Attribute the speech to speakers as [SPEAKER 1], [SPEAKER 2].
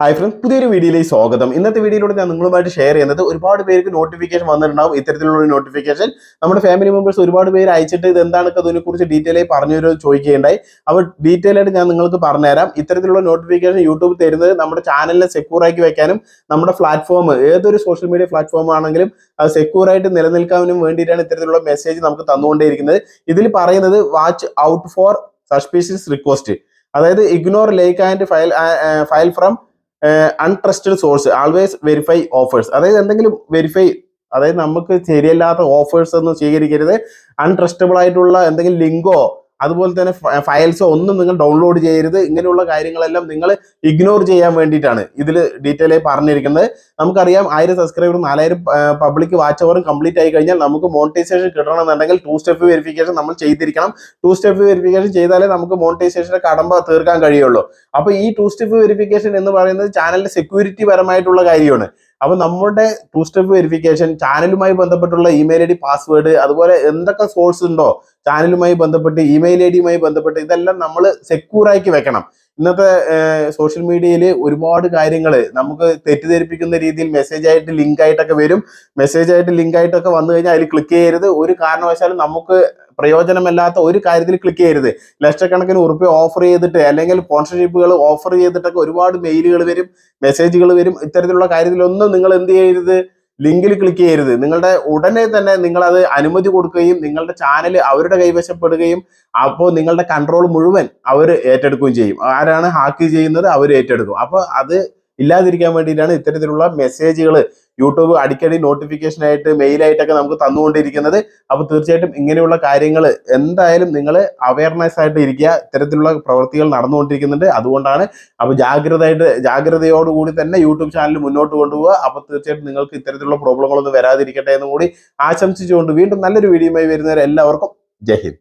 [SPEAKER 1] Hi friends പുതിയൊരു വീഡിയോയിലേക്ക് സ്വാഗതം. ഇന്നത്തെ വീഡിയോയിലൂടെ ഞാൻ നിങ്ങളുമായിട്ട് ഷെയർ ചെയ്യുന്നത് ഒരുപാട് പേർക്ക് നോട്ടിഫിക്കേഷൻ വന്നിട്ടുണ്ടാവും. ഇത്തരത്തിലുള്ള നോട്ടിഫിക്കേഷൻ നമ്മുടെ ഫാമിലി മെമ്പേഴ്സ് ഒരുപാട് പേര് അയച്ചിട്ട് ഇത് എന്താണെന്നൊക്കെ അതിനെക്കുറിച്ച് ഡീറ്റെയിൽ ആയി പറഞ്ഞു തരുമോ ചോദിക്കുകയുണ്ടായി. അപ്പോൾ ഡീറ്റെയിൽ ആയിട്ട് ഞാൻ നിങ്ങൾക്ക് പറഞ്ഞുതരാം. ഇത്തരത്തിലുള്ള നോട്ടിഫിക്കേഷൻ യൂട്യൂബ് തരുന്നത് നമ്മുടെ ചാനലിനെ സെക്യൂർ ആക്കി വെക്കാനും നമ്മുടെ പ്ലാറ്റ്ഫോം ഏതൊരു സോഷ്യൽ മീഡിയ പ്ലാറ്റ്ഫോം ആണെങ്കിലും അത് സെക്യൂർ ആയിട്ട് നിലനിൽക്കാനും വേണ്ടിയിട്ടാണ് ഇത്തരത്തിലുള്ള മെസ്സേജ് നമുക്ക് തന്നുകൊണ്ടേയിരിക്കുന്നത്. ഇതിൽ പറയുന്നത് watch out for suspicious request അതായത് ignore link and file file from untrusted source always verify offers അതായത് എന്തെങ്കിലും വെരിഫൈ അതായത് നമുക്ക് ശരിയല്ലാത്ത ഓഫേഴ്സ് ഒന്നും സ്വീകരിക്കരുത്. അൺട്രസ്റ്റബിൾ ആയിട്ടുള്ള എന്തെങ്കിലും ലിങ്കോ അതുപോലെ തന്നെ ഫയൽസോ ഒന്നും നിങ്ങൾ ഡൗൺലോഡ് ചെയ്യരുത്. ഇങ്ങനെയുള്ള കാര്യങ്ങളെല്ലാം നിങ്ങൾ ഇഗ്നോർ ചെയ്യാൻ വേണ്ടിയിട്ടാണ് ഇതിൽ ഡീറ്റെയിൽ ആയി പറഞ്ഞിരിക്കുന്നത്. നമുക്കറിയാം ആയിരം സബ്സ്ക്രൈബറും നാലായിരം പബ്ലിക് വാച്ച് അവറും കംപ്ലീറ്റ് ആയി കഴിഞ്ഞാൽ നമുക്ക് മോണിറ്റൈസേഷൻ കിട്ടണമെന്നുണ്ടെങ്കിൽ ടു സ്റ്റെപ്പ് വെരിഫിക്കേഷൻ നമ്മൾ ചെയ്തിരിക്കണം. ടു സ്റ്റെപ്പ് വെരിഫിക്കേഷൻ ചെയ്താലേ നമുക്ക് മോണിറ്റൈസേഷന്റെ കടമ്പ തീർക്കാൻ കഴിയുള്ളൂ. അപ്പോൾ ഈ ടു സ്റ്റെപ്പ് വെരിഫിക്കേഷൻ എന്ന് പറയുന്നത് ചാനലിന്റെ സെക്യൂരിറ്റി പരമായിട്ടുള്ള കാര്യമാണ്. അപ്പൊ നമ്മുടെ ടു സ്റ്റെപ്പ് വെരിഫിക്കേഷൻ ചാനലുമായി ബന്ധപ്പെട്ടുള്ള ഇമെയിൽ ഐ ഡി പാസ്വേഡ് അതുപോലെ എന്തൊക്കെ സോഴ്സ് ഉണ്ടോ ചാനലുമായി ബന്ധപ്പെട്ട് ഇമെയിൽ ഐ ഡിയുമായി ബന്ധപ്പെട്ട് ഇതെല്ലാം നമ്മൾ സെക്യൂർ ആക്കി വെക്കണം. ഇന്നത്തെ സോഷ്യൽ മീഡിയയിൽ ഒരുപാട് കാര്യങ്ങൾ നമുക്ക് തെറ്റിദ്ധരിപ്പിക്കുന്ന രീതിയിൽ മെസ്സേജ് ആയിട്ട് ലിങ്ക് ആയിട്ടൊക്കെ വരും. മെസ്സേജ് ആയിട്ട് ലിങ്ക് ആയിട്ടൊക്കെ വന്നു കഴിഞ്ഞാൽ അതിൽ ക്ലിക്ക് ചെയ്യരുത്. ഒരു കാരണവശാലും നമുക്ക് പ്രയോജനമല്ലാത്ത ഒരു കാര്യത്തിൽ ക്ലിക്ക് ചെയ്യരുത്. ലക്ഷക്കണക്കിന് ഉറപ്പ് ഓഫർ ചെയ്തിട്ട് അല്ലെങ്കിൽ സ്പോൺസർഷിപ്പുകൾ ഓഫർ ചെയ്തിട്ടൊക്കെ ഒരുപാട് മെയിലുകൾ വരും മെസ്സേജുകൾ വരും. ഇത്തരത്തിലുള്ള കാര്യത്തിലൊന്നും നിങ്ങൾ എന്ത് ചെയ്യരുത്? ലിങ്കിൽ ക്ലിക്ക് ചെയ്യരുത്. നിങ്ങളുടെ ഉടനെ തന്നെ നിങ്ങൾ അത് അനുമതി കൊടുക്കുകയും നിങ്ങളുടെ ചാനൽ അവരുടെ കൈവശപ്പെടുകയും അപ്പോൾ നിങ്ങളുടെ കൺട്രോൾ മുഴുവൻ അവർ ഏറ്റെടുക്കുകയും ചെയ്യും. ആരാണ് ഹാക്ക് ചെയ്യുന്നത്? അവർ ഏറ്റെടുക്കും. അപ്പോൾ അത് ഇല്ലാതിരിക്കാൻ വേണ്ടിയിട്ടാണ് ഇത്തരത്തിലുള്ള മെസ്സേജുകൾ യൂട്യൂബ് അടിക്കടി നോട്ടിഫിക്കേഷൻ ആയിട്ട് മെയിൽ ആയിട്ടൊക്കെ നമുക്ക് തന്നുകൊണ്ടിരിക്കുന്നത്. അപ്പോൾ തീർച്ചയായിട്ടും ഇങ്ങനെയുള്ള കാര്യങ്ങൾ എന്തായാലും നിങ്ങൾ അവയർനെസ് ആയിട്ട് ഇരിക്കുക. ഇത്തരത്തിലുള്ള പ്രവൃത്തികൾ നടന്നുകൊണ്ടിരിക്കുന്നുണ്ട്. അതുകൊണ്ടാണ് അപ്പോൾ ജാഗ്രതയായിട്ട് ജാഗ്രതയോടുകൂടി തന്നെ യൂട്യൂബ് ചാനൽ മുന്നോട്ട് കൊണ്ടുപോകുക അപ്പോൾ തീർച്ചയായിട്ടും നിങ്ങൾക്ക് ഇത്തരത്തിലുള്ള പ്രോബ്ലങ്ങളൊന്നും വരാതിരിക്കട്ടെ എന്ന് കൂടി ആശംസിച്ചുകൊണ്ട് വീണ്ടും നല്ലൊരു വീഡിയോയുമായി വരുന്നവരെ എല്ലാവർക്കും ജയ് ഹിന്ദ്.